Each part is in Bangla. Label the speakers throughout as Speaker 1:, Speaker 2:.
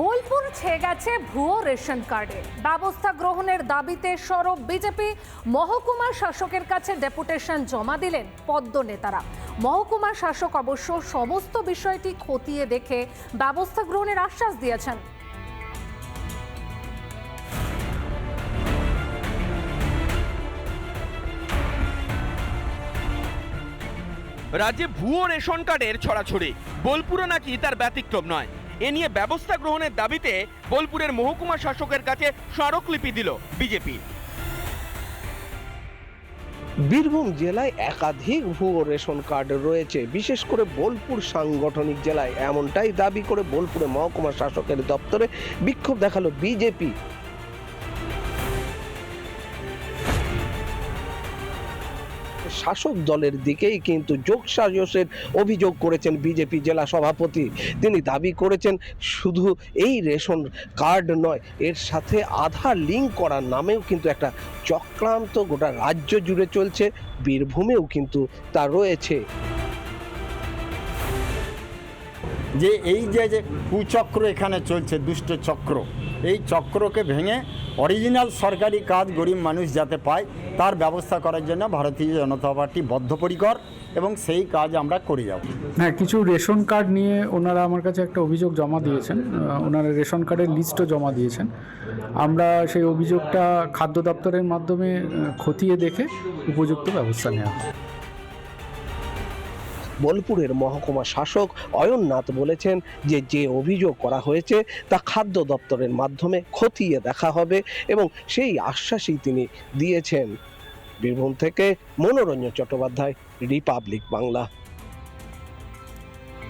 Speaker 1: বোলপুর ছেয়ে গেছে ভুয়ো রেশন কার্ডে। ব্যবস্থা গ্রহণের দাবিতে সরব বিজেপি। মহকুমা শাসকের কাছে ডেপুটেশন জমা দিলেন পদ্ম নেতারা। মহকুমা শাসক অবশ্য সমস্ত বিষয়টি খতিয়ে দেখে ব্যবস্থা গ্রহণের আশ্বাস দিয়েছেন।
Speaker 2: রাজ্যে ভুয়ো রেশন কার্ডের ছড়াছড়ি। বোলপুরে নাকি তার ব্যতিক্রম নয়। এ নিয়ে ব্যবস্থা গ্রহণের দাবিতে বোলপুরের মহকুমা শাসকের কাছে স্মারকলিপি দিল বিজেপি।
Speaker 3: বীরভূম জেলায় একাধিক ভুয়ো রেশন কার্ড রয়েছে। বিশেষ করে বোলপুর সাংগঠনিক জেলায় এমনটাই দাবি করে বোলপুরে মহকুমা শাসকের দপ্তরে বিক্ষোভ দেখাল বিজেপি। শাসক দলের দিকেই কিন্তু যোগসাজসের অভিযোগ করেছেন বিজেপি জেলা সভাপতি। তিনি দাবি করেছেন, শুধু এই রেশন কার্ড নয়, এর সাথে আধার লিঙ্ক করার নামেও কিন্তু একটা চক্রান্ত গোটা রাজ্য জুড়ে চলছে, বীরভূমেও কিন্তু তা রয়েছে।
Speaker 4: যে এই যে যে কুচক্র এখানে চলছে, দুষ্ট চক্র এই চক্রকে ভেঙে অরিজিনাল সরকারি কাজ গরিব মানুষ যাতে পায়, তার ব্যবস্থা করার জন্য ভারতীয় জনতা পার্টি বদ্ধপরিকর এবং সেই কাজ আমরা করে যাব।
Speaker 5: হ্যাঁ কিছু রেশন কার্ড নিয়ে ওনারা আমার কাছে একটা অভিযোগ জমা দিয়েছেন। ওনারা রেশন কার্ডের লিস্টও জমা দিয়েছেন। আমরা সেই অভিযোগটা খাদ্য দপ্তরের মাধ্যমে খতিয়ে দেখে উপযুক্ত ব্যবস্থা নেওয়া
Speaker 3: বোলপুরের মহকুমা শাসক অয়ননাথ বলেছেন যে যে অভিযোগ করা হয়েছে তা খাদ্য দপ্তরের মাধ্যমে খতিয়ে দেখা হবে এবং সেই আশ্বাসই তিনি দিয়েছেন। বীরভূম থেকে মনোরঞ্জন চট্টোপাধ্যায়, রিপাবলিক বাংলা।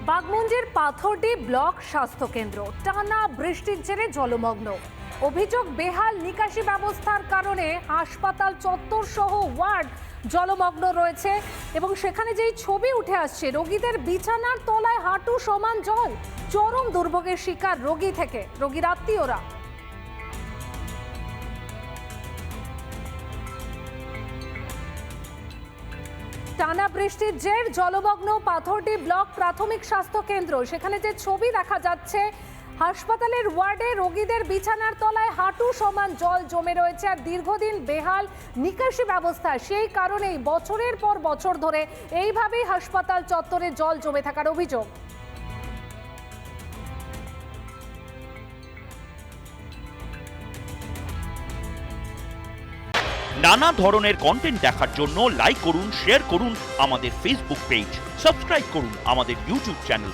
Speaker 1: বাগমুঞ্জের পাথরডি ব্লক স্বাস্থ্য কেন্দ্র, টানা বৃষ্টির জেরে জলমগ্ন। অভিযোগ বেহাল নিকাশি ব্যবস্থার কারণে হাসপাতাল চত্বর সহ ওয়ার্ড জলমগ্ন রয়েছে এবং সেখানে যেই ছবি উঠে আসছে, রোগীদের বিছানার তলায় হাঁটু সমান জল, চরম দুর্ভোগের শিকার রোগী থেকে, রোগীর আত্মীয়রা। টানা বৃষ্টির জের, জলমগ্ন পাথরটি ব্লক প্রাথমিক স্বাস্থ্য কেন্দ্র। সেখানে যে ছবি দেখা যাচ্ছে হাসপাতালের ওয়ার্ডে রোগীদের বিছানার তলায় হাঁটু সমান জল জমে রয়েছে আর দীর্ঘদিন বেহাল নিকাশি ব্যবস্থা, সেই কারণেই বছরের পর বছর ধরে এইভাবেই হাসপাতাল চত্বরে জল জমে থাকার অভিযোগ।
Speaker 6: নানা ধরনের কন্টেন্ট দেখার জন্য লাইক করুন শেয়ার করুন আমাদের ফেসবুক পেজ সাবস্ক্রাইব করুন আমাদের ইউটিউব চ্যানেল